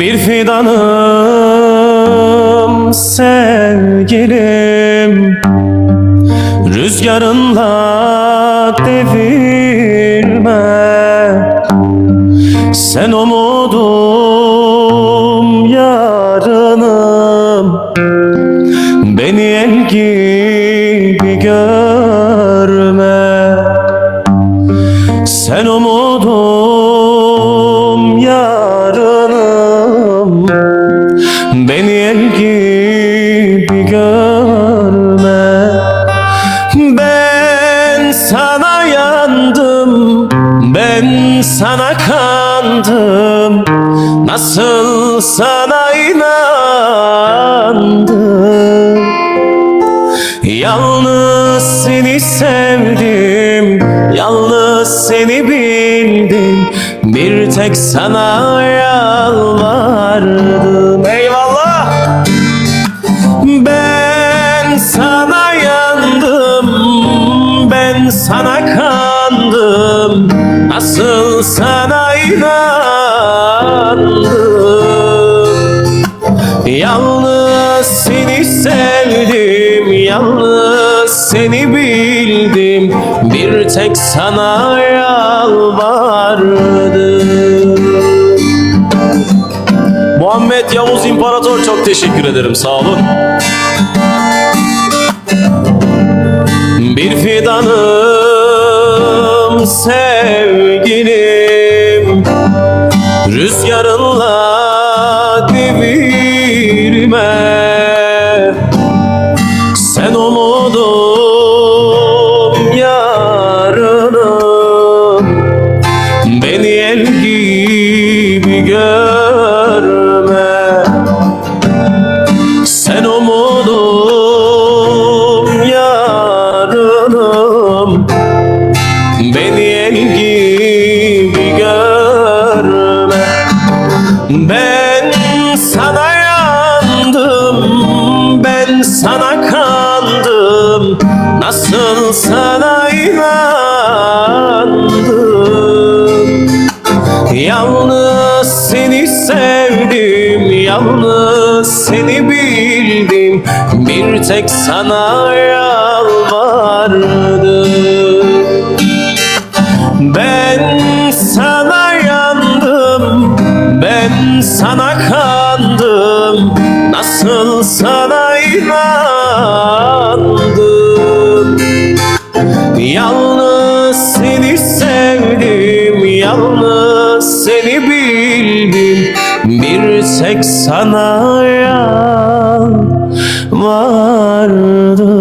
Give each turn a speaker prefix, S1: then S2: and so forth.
S1: Bir fidanım sevgilim. Rüzgarınla devirme. Sen umudum yarınım. Beni el gibi görme. Sen umudum yandım Ben sana kandım. Nasıl sana inandım? Yalnız seni sevdim. Yalnız seni bildim. Bir tek sana yalvardım. Eyvallah. Ben sana yandım. Ben sana kandım Nasıl sana inandım? Yalnız seni sevdim, yalnız seni bildim. Bir tek sana yalvardım. Muhammed Yavuz İmparator çok teşekkür ederim sağ olun. Bir fidanım sevgilim Beni el gibi görme. Ben sana yandım Ben sana kandım. Nasıl sana inandım? Yalnız seni sevdim Yalnız seni bildim. Bir tek sana yalvardım Ben sana yandım, ben sana kandım. Nasıl sana inandım? Yalnız seni sevdim, yalnız seni bildim. Bir tek sana yan vardım.